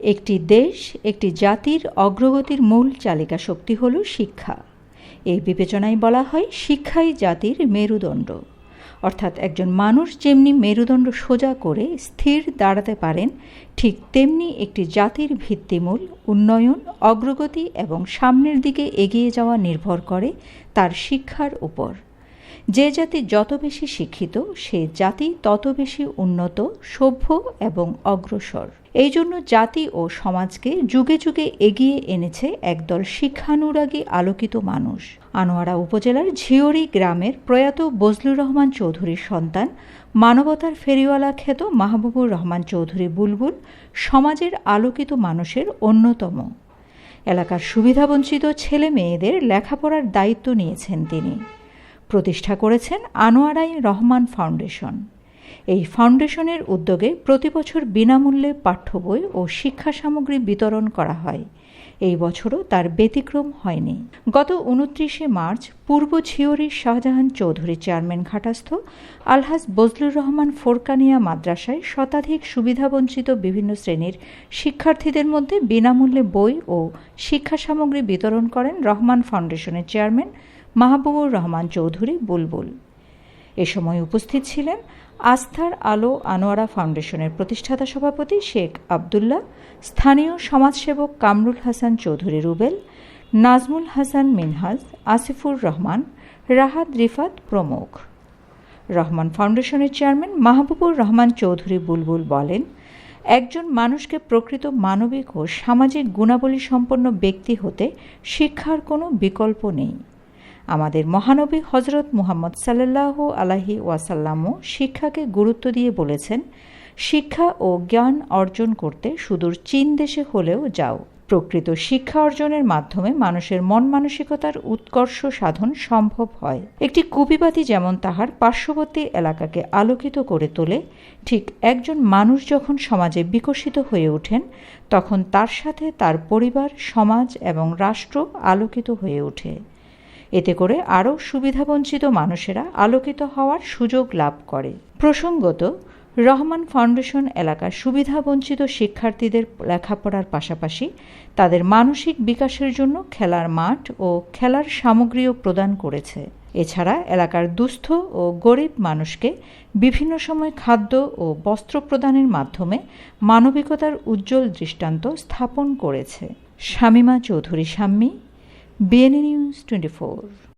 একটি দেশ, একটি জাতির অগ্রগতির মূল চালিকা শক্তি হল শিক্ষা। এই বিবেচনায় বলা হয় শিক্ষাই জাতির মেরুদণ্ড। অর্থাৎ একজন মানুষ যেমনি মেরুদণ্ড সোজা করে স্থির দাঁড়াতে পারেন, ঠিক তেমনি একটি জাতির ভিত্তিমূল উন্নয়ন, অগ্রগতি এবং সামনের দিকে এগিয়ে যাওয়া নির্ভর করে তার শিক্ষার উপর। যে জাতি যত বেশি শিক্ষিত, সে জাতি তত বেশি উন্নত, সভ্য এবং অগ্রসর। এই জন্য জাতি ও সমাজকে যুগে যুগে এগিয়ে এনেছে একদল শিক্ষানুরাগী আলোকিত মানুষ। আনোয়ারা উপজেলার ঝিওরি গ্রামের প্রয়াত বজলুর রহমান চৌধুরীর সন্তান, মানবতার ফেরিওয়ালা খ্যাত মাহবুবুর রহমান চৌধুরী বুলবুল সমাজের আলোকিত মানুষের অন্যতম। এলাকার সুবিধাবঞ্চিত ছেলে মেয়েদের লেখাপড়ার দায়িত্ব নিয়েছেন তিনি। প্রতিষ্ঠা করেছেন আনোয়ারাই রহমান ফাউন্ডেশন। এই ফাউন্ডেশনের উদ্যোগে প্রতি বছর বিনামূল্যে পাঠ্য বই ও শিক্ষা সামগ্রী বিতরণ করা হয়। এই বছরও তার ব্যতিক্রম হয়নি। গত উনত্রিশে মার্চ পূর্ব ঝিওরির শাহজাহান চৌধুরী চেয়ারম্যান ঘাটাস্থ, আলহাজ বজলুর রহমান ফোরকানিয়া মাদ্রাসায় শতাধিক সুবিধাবঞ্চিত বিভিন্ন শ্রেণির শিক্ষার্থীদের মধ্যে বিনামূল্যে বই ও শিক্ষা সামগ্রী বিতরণ করেন রহমান ফাউন্ডেশনের চেয়ারম্যান মাহবুবুর রহমান চৌধুরী বুলবুল। এ সময় উপস্থিত ছিলেন আস্থার আলো আনোয়ারা ফাউন্ডেশনের প্রতিষ্ঠাতা সভাপতি শেখ আবদুল্লাহ, স্থানীয় সমাজসেবক কামরুল হাসান চৌধুরী রুবেল, নাজমুল হাসান মিনহাজ, আসিফুর রহমান, রাহাত রিফাত প্রমুখ। রহমান ফাউন্ডেশনের চেয়ারম্যান মাহবুবুর রহমান চৌধুরী বুলবুল বলেন, একজন মানুষকে প্রকৃত মানবিক ও সামাজিক গুণাবলী সম্পন্ন ব্যক্তি হতে শিক্ষার কোনো বিকল্প নেই। আমাদের মহানবী হজরত মুহাম্মদ সাল্লাহ আলাহি ওয়াসাল্লামও শিক্ষাকে গুরুত্ব দিয়ে বলেছেন, শিক্ষা ও জ্ঞান অর্জন করতে সুদূর চীন দেশে হলেও যাও। প্রকৃত শিক্ষা অর্জনের মাধ্যমে মানুষের মন মানসিকতার উৎকর্ষ সাধন সম্ভব হয়। একটি কুপিবাতি যেমন তাহার পার্শ্ববর্তী এলাকাকে আলোকিত করে তোলে, ঠিক একজন মানুষ যখন সমাজে বিকশিত হয়ে ওঠেন, তখন তার সাথে তার পরিবার, সমাজ এবং রাষ্ট্র আলোকিত হয়ে ওঠে। এতে করে আরও সুবিধাবঞ্চিত মানুষেরা আলোকিত হওয়ার সুযোগ লাভ করে। প্রসঙ্গত, রহমান ফাউন্ডেশন এলাকার সুবিধাবঞ্চিত শিক্ষার্থীদের লেখাপড়ার পাশাপাশি তাদের মানসিক বিকাশের জন্য খেলার মাঠ ও খেলার সামগ্রীও প্রদান করেছে। এছাড়া এলাকার দুস্থ ও গরিব মানুষকে বিভিন্ন সময় খাদ্য ও বস্ত্র প্রদানের মাধ্যমে মানবিকতার উজ্জ্বল দৃষ্টান্ত স্থাপন করেছে। Shamima Chowdhury, Shammi BN News 24